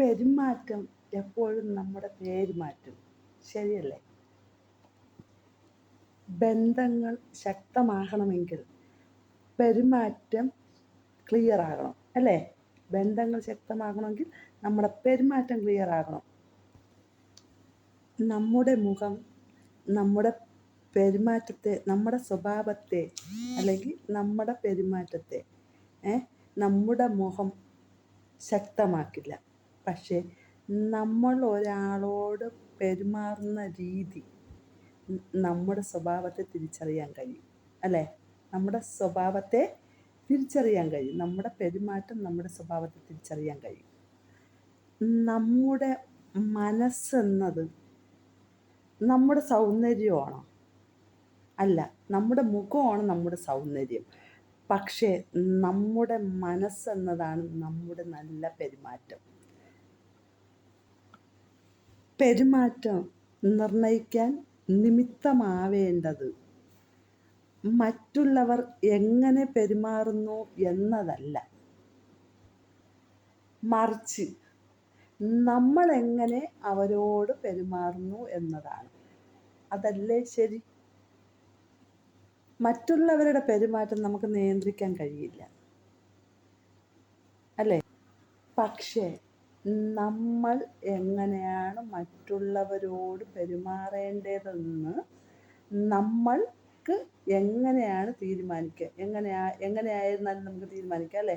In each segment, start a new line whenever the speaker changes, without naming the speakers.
പെരുമാറ്റം എപ്പോഴും നമ്മുടെ പേര് മാറ്റും. ശരിയല്ലേ? ബന്ധങ്ങൾ ശക്തമാകണമെങ്കിൽ പെരുമാറ്റം ക്ലിയർ ആകണം അല്ലേ? ബന്ധങ്ങൾ ശക്തമാകണമെങ്കിൽ നമ്മുടെ പെരുമാറ്റം ക്ലിയർ ആകണം. നമ്മുടെ മുഖം നമ്മുടെ പെരുമാറ്റത്തെ നമ്മുടെ സ്വഭാവത്തെ അല്ലെങ്കിൽ നമ്മുടെ പെരുമാറ്റത്തെ നമ്മുടെ മുഖം ശക്തമാക്കില്ല. പക്ഷേ നമ്മൾ ഒരാളോട് പെരുമാറുന്ന രീതി നമ്മുടെ സ്വഭാവത്തെ തിരിച്ചറിയാൻ കഴിയും അല്ലേ? നമ്മുടെ സ്വഭാവത്തെ തിരിച്ചറിയാൻ കഴിയും. നമ്മുടെ പെരുമാറ്റം നമ്മുടെ സ്വഭാവത്തെ തിരിച്ചറിയാൻ കഴിയും. നമ്മുടെ മനസ്സെന്നത് നമ്മുടെ സൗന്ദര്യമാണോ. അല്ല നമ്മുടെ മുഖമാണ് നമ്മുടെ സൗന്ദര്യം. പക്ഷേ നമ്മുടെ മനസ്സെന്നതാണ് നമ്മുടെ നല്ല പെരുമാറ്റം. പെരുമാറ്റം നിർണയിക്കാൻ നിമിത്തമാവേണ്ടത്. മറ്റുള്ളവർ എങ്ങനെ പെരുമാറുന്നു എന്നതല്ല. മറിച്ച് നമ്മൾ എങ്ങനെ അവരോട് പെരുമാറുന്നു എന്നതാണ്. അതല്ലേ ശരി? മറ്റുള്ളവരുടെ പെരുമാറ്റം നമുക്ക് നിയന്ത്രിക്കാൻ കഴിയില്ല. അല്ലേ? പക്ഷേ നമ്മൾ എങ്ങനെയാണ് മറ്റുള്ളവരോട് പെരുമാറേണ്ടതെന്ന് നമ്മൾക്ക് എങ്ങനെയാണ് തീരുമാനിക്കുക എങ്ങനെയാ എങ്ങനെയായിരുന്നാലും നമുക്ക് തീരുമാനിക്കാം അല്ലേ?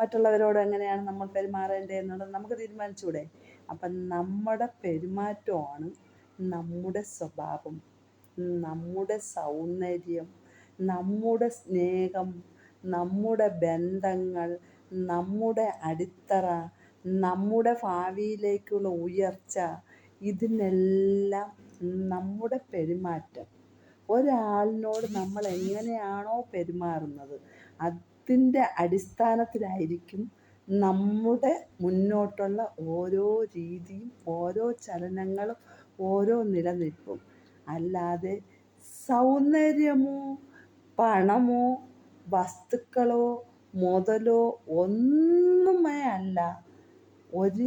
മറ്റുള്ളവരോട് എങ്ങനെയാണ് നമ്മൾ പെരുമാറേണ്ടതെന്നുള്ളത് നമുക്ക് തീരുമാനിച്ചൂടെ? അപ്പം നമ്മുടെ പെരുമാറ്റമാണ് നമ്മുടെ സ്വഭാവം നമ്മുടെ സൗന്ദര്യം നമ്മുടെ സ്നേഹം നമ്മുടെ ബന്ധങ്ങൾ നമ്മുടെ അടിത്തറ നമ്മുടെ ഭാവിയിലേക്കുള്ള ഉയർച്ച ഇതിനെല്ലാം നമ്മുടെ പെരുമാറ്റം. ഒരാളിനോട് നമ്മൾ എങ്ങനെയാണോ പെരുമാറുന്നത് അതിന്റെ അടിസ്ഥാനത്തിലായിരിക്കും നമ്മുടെ മുന്നോട്ടുള്ള ഓരോ രീതിയും ഓരോ ചലനങ്ങളും ഓരോ നിലനിൽപ്പും. അല്ലാതെ സൗന്ദര്യമോ പണമോ വസ്തുക്കളോ മുതലോ ഒന്നുമേ അല്ല. ഒരു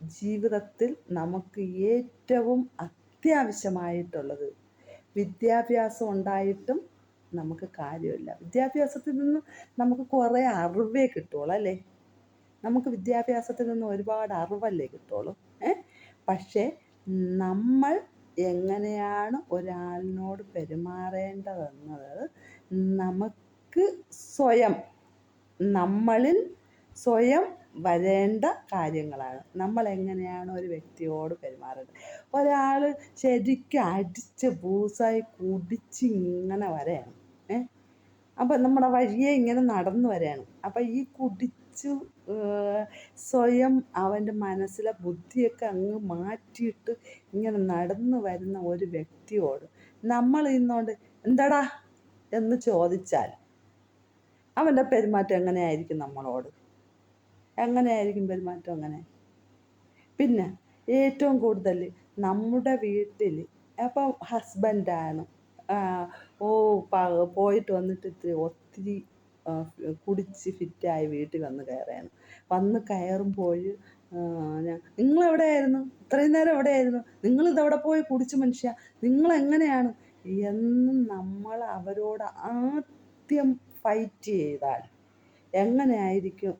ജീവിതത്തിൽ നമുക്ക് ഏറ്റവും അത്യാവശ്യമായിട്ടുള്ളത് വിദ്യാഭ്യാസം ഉണ്ടായിട്ടും നമുക്ക് കാര്യമില്ല. വിദ്യാഭ്യാസത്തിൽ നിന്ന് നമുക്ക് കുറേ അറിവേ കിട്ടുള്ളൂ അല്ലേ? നമുക്ക് വിദ്യാഭ്യാസത്തിൽ നിന്ന് ഒരുപാട് അറിവല്ലേ കിട്ടുള്ളൂ ഏ? പക്ഷേ നമ്മൾ എങ്ങനെയാണ് ഒരാളിനോട് പെരുമാറേണ്ടതെന്നത്? നമുക്ക് സ്വയം നമ്മളിൽ സ്വയം വരേണ്ട കാര്യങ്ങളാണ്. നമ്മൾ എങ്ങനെയാണ് ഒരു വ്യക്തിയോട് പെരുമാറുന്നത് ഒരാൾ ശരിക്കും അടിച്ച് ബൂസായി കുടിച്ച് ഇങ്ങനെ വരെയാണ്. ഏ? അപ്പം നമ്മുടെ വഴിയെ ഇങ്ങനെ നടന്നു വരികയാണ് അപ്പം ഈ കുടിച്ചു സ്വയം അവന്റെ മനസ്സിലെ ബുദ്ധിയൊക്കെ അങ്ങ് മാറ്റിയിട്ട് ഇങ്ങനെ നടന്നു വരുന്ന ഒരു വ്യക്തിയോട് നമ്മൾ ഇന്നുകൊണ്ട് എന്താടാ? എന്ന് ചോദിച്ചാൽ അവന്റെ പെരുമാറ്റം എങ്ങനെയായിരിക്കും നമ്മളോട്? എങ്ങനെയായിരിക്കും പെരുമാറ്റം അങ്ങനെ? പിന്നെ ഏറ്റവും കൂടുതൽ നമ്മുടെ വീട്ടിൽ അപ്പം ഹസ്ബൻഡാണ് ഓ പോയിട്ട് വന്നിട്ട് ഒത്തിരി കുടിച്ച് ഫിറ്റായി വീട്ടിൽ വന്ന് കയറുകയാണ് വന്ന് കയറുമ്പോൾ നിങ്ങൾ എവിടെയായിരുന്നു ഇത്രയും നേരം എവിടെയായിരുന്നു? നിങ്ങൾ ഇതവിടെ പോയി കുടിച്ച് മനുഷ്യ നിങ്ങൾ എങ്ങനെയാണ് എന്ന് നമ്മൾ അവരോട് ആദ്യം ഫൈറ്റ് ചെയ്താൽ എങ്ങനെയായിരിക്കും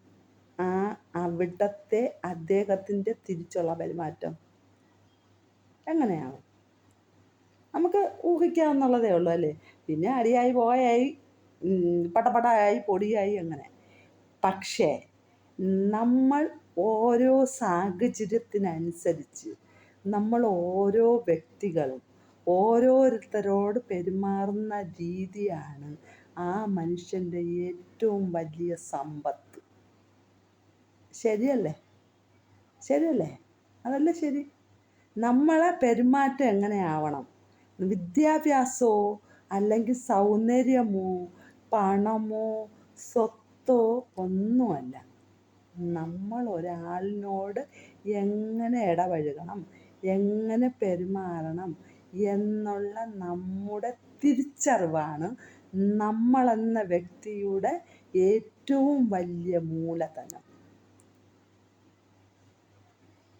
അവിടത്തെ അദ്ദേഹത്തിന്റെ തിരിച്ചുള്ള പെരുമാറ്റം. എങ്ങനെയാണ് നമുക്ക് ഊഹിക്കാമെന്നുള്ളതേ ഉള്ളൂ അല്ലേ? പിന്നെ അടിയായി പോയായി പടപടായി പൊടിയായി അങ്ങനെ. പക്ഷേ നമ്മൾ ഓരോ സാഹചര്യത്തിനനുസരിച്ച് നമ്മൾ ഓരോ വ്യക്തികളും ഓരോരുത്തരോട് പെരുമാറുന്ന രീതിയാണ് ആ മനുഷ്യന്റെ ഏറ്റവും വലിയ സമ്പത്ത്. ശരിയല്ലേ? ശരിയല്ലേ? അതല്ലേ ശരി. നമ്മളെ പെരുമാറ്റം എങ്ങനെയാവണം? വിദ്യാഭ്യാസമോ അല്ലെങ്കിൽ സൗന്ദര്യമോ പണമോ സ്വത്തോ ഒന്നുമല്ല. നമ്മൾ ഒരാളിനോട് എങ്ങനെ ഇടപഴകണം? എങ്ങനെ പെരുമാറണം? എന്നുള്ള നമ്മുടെ തിരിച്ചറിവാണ് നമ്മളെന്ന വ്യക്തിയുടെ ഏറ്റവും വലിയ മൂലധനം.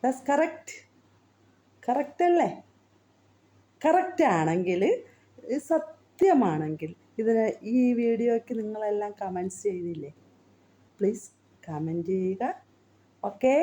ദാറ്റ്സ് കറക്റ്റ് കറക്റ്റ് അല്ലേ? കറക്റ്റ് ആണെങ്കിൽ സത്യമാണെങ്കിൽ ഇതിന് ഈ വീഡിയോയ്ക്ക് നിങ്ങളെല്ലാം കമന്റ്സ് ചെയ്തില്ലേ? പ്ലീസ് കമന്റ് ചെയ്യുക. ഓക്കേ